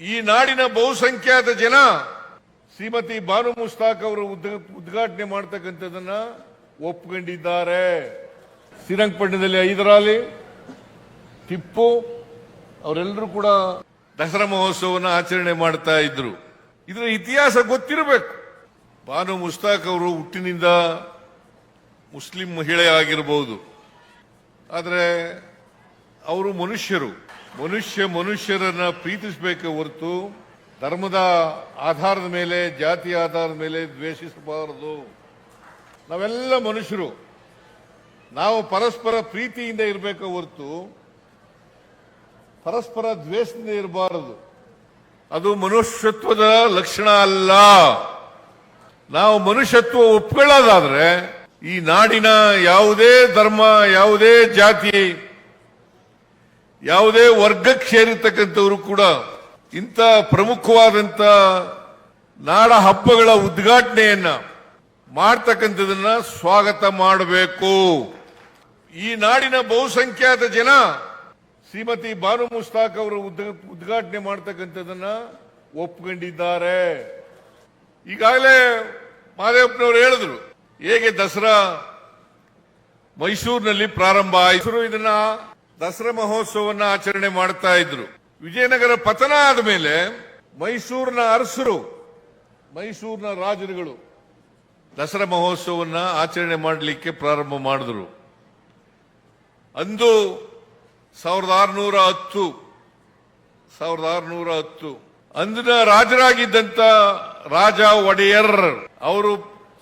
ಈ ನಾಡಿನ ಬಹುಸಂಖ್ಯಾತ ಜನ ಶ್ರೀಮತಿ ಬಾನು ಮುಸ್ತಾಕ್ ಅವರು ಉದ್ಘ- ಉದ್ಘಾಟನೆ ಮಾಡ್ತಕ್ಕಂಥದ್ದನ್ನ ಒಪ್ಕೊಂಡಿದ್ದಾರೆ. ಶ್ರೀರಂಗಪಟ್ಟಣದಲ್ಲಿ ಹೈದರಾಲಿ ಟಿಪ್ಪು, ಅವರೆಲ್ಲರೂ ಕೂಡ ದಸರಾ ಮಹೋತ್ಸವವನ್ನು ಆಚರಣೆ ಮಾಡ್ತಾ ಇದ್ರು. ಇದರ ಇತಿಹಾಸ ಗೊತ್ತಿರಬೇಕು. ಬಾನು ಮುಸ್ತಾಕ್ ಅವರು ಹುಟ್ಟಿನಿಂದ ಮುಸ್ಲಿಂ ಮಹಿಳೆ ಆಗಿರಬಹುದು ಆದರೆ, ಅವರು ಮನುಷ್ಯರು. ಮನುಷ್ಯ ಮನುಷ್ಯರನ್ನ ಪ್ರೀತಿಸಬೇಕು ಹೊರತು ಧರ್ಮದ ಆಧಾರದ ಮೇಲೆ, ಜಾತಿ ಆಧಾರದ ಮೇಲೆ ದ್ವೇಷಿಸಬಾರದು. ನಾವೆಲ್ಲ ಮನುಷ್ಯರು. ನಾವು ಪರಸ್ಪರ ಪ್ರೀತಿಯಿಂದ ಇರಬೇಕು ಹೊರತು ಪರಸ್ಪರ ದ್ವೇಷದಿಂದ ಇರಬಾರದು. ಅದು ಮನುಷ್ಯತ್ವದ ಲಕ್ಷಣ ಅಲ್ಲ. ನಾವು ಮನುಷ್ಯತ್ವ ಒಪ್ಕೊಳ್ಳೋದಾದ್ರೆ ಈ ನಾಡಿನ ಯಾವುದೇ ಧರ್ಮ, ಯಾವುದೇ ಜಾತಿ ಯಾವುದೇ ವರ್ಗಕ್ಕೆ ಸೇರಿರ್ತಕ್ಕಂಥವರು ಕೂಡ ಇಂಥ ಪ್ರಮುಖವಾದಂಥ ನಾಡ ಹಬ್ಬಗಳ ಉದ್ಘಾಟನೆಯನ್ನ ಮಾಡ್ತಕ್ಕಂಥದನ್ನ ಸ್ವಾಗತ ಮಾಡಬೇಕು. ಈ ನಾಡಿನ ಬಹುಸಂಖ್ಯಾತ ಜನ ಶ್ರೀಮತಿ ಬಾನು ಮುಸ್ತಾಕ್ ಅವರು ಉದ್ಘ- ಉದ್ಘಾಟನೆ ಮಾಡ್ತಕ್ಕಂಥದನ್ನ ಒಪ್ಕೊಂಡಿದ್ದಾರೆ. ಈಗಾಗಲೇ ಮಾದೇವಪ್ಪನವರು ಹೇಳಿದ್ರು, ಹೇಗೆ ದಸರಾ ಮೈಸೂರಿನಲ್ಲಿ ಪ್ರಾರಂಭ ಆಯಿತು. ಇದನ್ನ ದಸರಾ ಮಹೋತ್ಸವವನ್ನ ಆಚರಣೆ ಮಾಡ್ತಾ ಇದ್ರು. ವಿಜಯನಗರ ಪತನ ಆದ ಮೇಲೆ ಮೈಸೂರಿನ ಅರಸರು, ಮೈಸೂರಿನ ರಾಜರುಗಳು ದಸರಾ ಮಹೋತ್ಸವವನ್ನ ಆಚರಣೆ ಮಾಡಲಿಕ್ಕೆ ಪ್ರಾರಂಭ ಮಾಡಿದ್ರು. ಅಂದು ಸಾವಿರದ ಆರುನೂರ ಹತ್ತು, ಸಾವಿರದ ಆರುನೂರ ಹತ್ತು, ಅಂದಿನ ರಾಜರಾಗಿದ್ದಂತ ರಾಜ ಒಡೆಯರ್ ಅವರು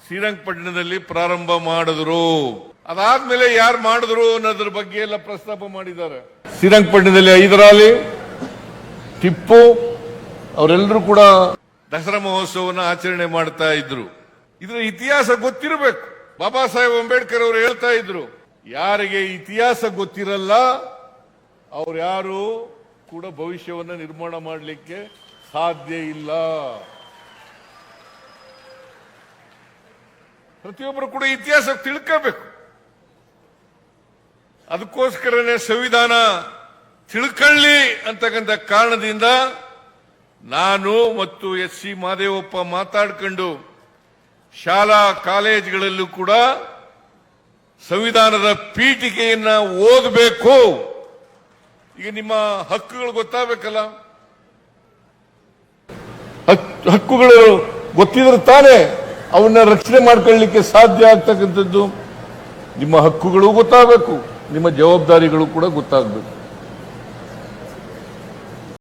ಶ್ರೀರಂಗಪಟ್ಟಣದಲ್ಲಿ ಪ್ರಾರಂಭ ಮಾಡಿದ್ರು. ಅದಾದ್ಮೇಲೆ ಯಾರು ಮಾಡಿದ್ರು ಅನ್ನೋದ್ರ ಬಗ್ಗೆ ಎಲ್ಲ ಪ್ರಸ್ತಾಪ ಮಾಡಿದ್ದಾರೆ. ಶ್ರೀರಂಗಪಟ್ಟಣದಲ್ಲಿ ಹೈದರಾಲಿ ಟಿಪ್ಪು, ಅವರೆಲ್ಲರೂ ಕೂಡ ದಸರಾ ಮಹೋತ್ಸವವನ್ನು ಆಚರಣೆ ಮಾಡ್ತಾ ಇದ್ರು. ಇದರ ಇತಿಹಾಸ ಗೊತ್ತಿರಬೇಕು. ಬಾಬಾ ಸಾಹೇಬ್ ಅಂಬೇಡ್ಕರ್ ಅವರು ಹೇಳ್ತಾ ಇದ್ರು, ಯಾರಿಗೆ ಇತಿಹಾಸ ಗೊತ್ತಿರಲ್ಲ, ಅವ್ರು ಯಾರು ಕೂಡ ಭವಿಷ್ಯವನ್ನ ನಿರ್ಮಾಣ ಮಾಡಲಿಕ್ಕೆ ಸಾಧ್ಯ ಇಲ್ಲ. ಪ್ರತಿಯೊಬ್ಬರು ಕೂಡ ಇತಿಹಾಸ ತಿಳ್ಕೋಬೇಕು. ಅದಕ್ಕೋಸ್ಕರನೇ ಸಂವಿಧಾನ ತಿಳ್ಕೊಳ್ಳಿ ಅಂತಕ್ಕಂಥ ಕಾರಣದಿಂದ ನಾನು ಮತ್ತು ಎಸ್ ಸಿ ಮಾದೇವಪ್ಪ ಮಾತಾಡ್ಕೊಂಡು ಶಾಲಾ ಕಾಲೇಜುಗಳಲ್ಲೂ ಕೂಡ ಸಂವಿಧಾನದ ಪೀಠಿಕೆಯನ್ನ ಓದಬೇಕು. ಈಗ ನಿಮ್ಮ ಹಕ್ಕುಗಳು ಗೊತ್ತಾಗಬೇಕಲ್ಲ? ಹಕ್- ಹಕ್ಕುಗಳು ಗೊತ್ತಿದ್ರೆ ತಾನೇ ಅವನ್ನ ರಕ್ಷಣೆ ಮಾಡ್ಕೊಳ್ಳಿಕ್ಕೆ ಸಾಧ್ಯ ಆಗ್ತಕ್ಕಂಥದ್ದು. ನಿಮ್ಮ ಹಕ್ಕುಗಳು ಗೊತ್ತಾಗಬೇಕು. ನಿಮ್ಮ ಜವಾಬ್ದಾರಿಗಳು ಕೂಡ ಗೊತ್ತಾಗಬೇಕು.